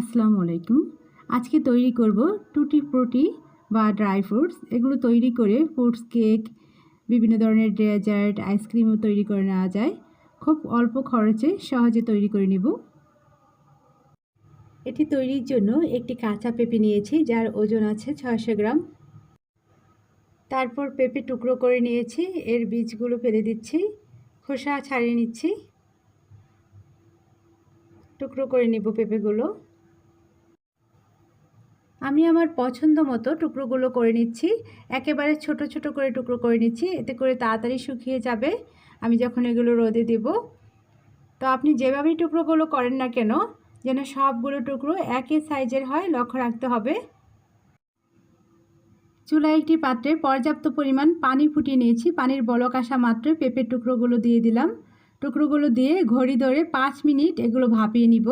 আসসালামু আলাইকুম। আজকে তৈরি করব টুটি ফ্রুটি বা ড্রাই ফ্রুটস। এগুলো তৈরি করে ফ্রুটস, কেক, বিভিন্ন ধরনের ডেজার্ট, আইসক্রিমও তৈরি করে নেওয়া যায়। খুব অল্প খরচে সহজে তৈরি করে নেব। এটি তৈরির জন্য একটি কাঁচা পেঁপে নিয়েছি, যার ওজন আছে ছয়শো গ্রাম। তারপর পেঁপে টুকরো করে নিয়েছি, এর বীজগুলো ফেলে দিচ্ছি, খোসা ছাড়িয়ে নিচ্ছি। টুকরো করে নেব পেঁপেগুলো। আমি আমার পছন্দ মতো টুকরোগুলো করে নিচ্ছি। একেবারে ছোট ছোট করে টুকরো করে নিচ্ছি। এতে করে তাড়াতাড়ি শুকিয়ে যাবে। আমি যখন এগুলো রোদে দেব, তো আপনি যেভাবেই টুকরোগুলো করেন না কেন, যেন সবগুলো টুকরো একই সাইজের হয়, লক্ষ্য রাখতে হবে। চুলায় একটি পাত্রে পর্যাপ্ত পরিমাণ পানি ফুটিয়ে নিয়েছি। পানির বলক আসা মাত্রই পেঁপের টুকরোগুলো দিয়ে দিলাম। টুকরোগুলো দিয়ে ঘড়ি ধরে পাঁচ মিনিট এগুলো ভাপিয়ে নিব।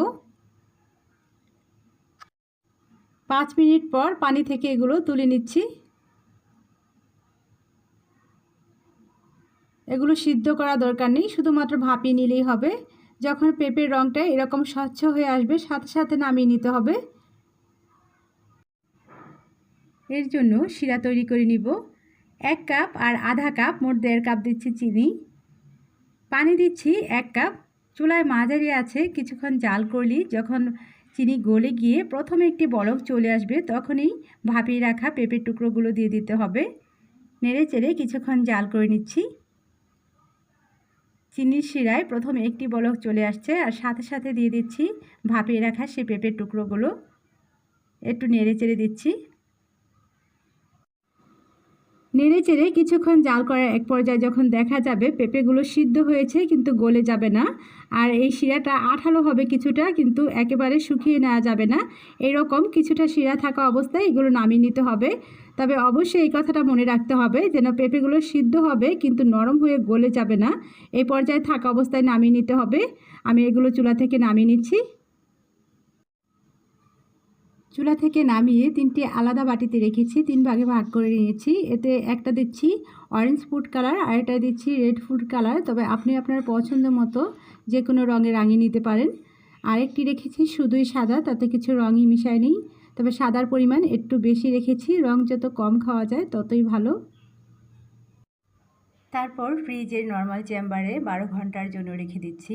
পাঁচ মিনিট পর পানি থেকে এগুলো তুলে নিচ্ছি। এগুলো সিদ্ধ করা দরকার নেই, শুধুমাত্র ভাপিয়ে নিলেই হবে। যখন পেঁপের রঙটা এরকম স্বচ্ছ হয়ে আসবে, সাথে সাথে নামিয়ে নিতে হবে। এর জন্য শিরা তৈরি করে নিব। এক কাপ আর আধা কাপ, মোট দেড় কাপ দিচ্ছি চিনি। পানি দিচ্ছি এক কাপ। চুলায় মাঝারি আছে, কিছুক্ষণ জাল করলি যখন চিনি গলে গিয়ে প্রথমে একটি বলক চলে আসবে, তখনই ভাপিয়ে রাখা পেঁপের টুকরোগুলো দিয়ে দিতে হবে। নেড়ে চেড়ে কিছুক্ষণ জাল করে নিচ্ছি। চিনির শিরায় প্রথমে একটি বলক চলে আসছে আর সাথে সাথে দিয়ে দিচ্ছি ভাপিয়ে রাখা সে পেঁপের টুকরোগুলো। একটু নেড়ে চেড়ে দিচ্ছি। নেড়ে চেড়ে কিছুক্ষণ জাল করার এক পর্যায়ে যখন দেখা যাবে পেঁপেগুলো সিদ্ধ হয়েছে কিন্তু গলে যাবে না, আর এই শিরাটা আঠালো হবে কিছুটা কিন্তু একেবারে শুকিয়ে নেওয়া যাবে না, এরকম কিছুটা শিরা থাকা অবস্থায় এগুলো নামিয়ে নিতে হবে। তবে অবশ্যই এই কথাটা মনে রাখতে হবে যেন পেঁপেগুলো সিদ্ধ হবে কিন্তু নরম হয়ে গলে যাবে না এই পর্যায়ে থাকা অবস্থায় নামিয়ে নিতে হবে। আমি এগুলো চুলা থেকে নামিয়ে নিচ্ছি। চুলা থেকে নামিয়ে তিনটি আলাদা বাটিতে রেখেছি, তিন ভাগে ভাগ করে নিয়েছি। এতে একটা দিচ্ছি অরেঞ্জ ফুড কালার আর এটা দিচ্ছি রেড ফুড কালার তবে আপনি আপনার পছন্দ মতো যে কোনো রঙে রাঙিয়ে নিতে পারেন। আরেকটি রেখেছি শুধুই সাদা, তাতে কিছু রঙই মিশায় নেই। তবে সাদার পরিমাণ একটু বেশি রেখেছি, রং যত কম খাওয়া যায় ততই ভালো। তারপর ফ্রিজের নর্মাল চেম্বারে বারো ঘণ্টার জন্য রেখে দিচ্ছি।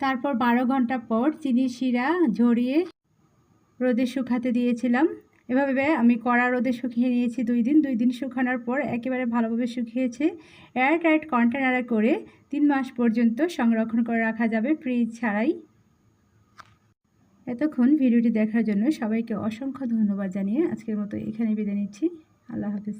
তারপর বারো ঘণ্টা পর চিনি, শিরা ঝরিয়ে রোদে শুকাতে দিয়েছিলাম। এভাবে আমি কড়া রোদে শুকিয়ে নিয়েছি দুই দিন। দুই দিন শুকানোর পর একেবারে ভালোভাবে শুকিয়েছে। এয়ার টাইট কন্টেনারে করে তিন মাস পর্যন্ত সংরক্ষণ করে রাখা যাবে ফ্রিজ ছাড়াই। এতক্ষণ ভিডিওটি দেখার জন্য সবাইকে অসংখ্য ধন্যবাদ জানিয়ে আজকের মতো এখানে বিদায় নিচ্ছি। আল্লাহ হাফিজ।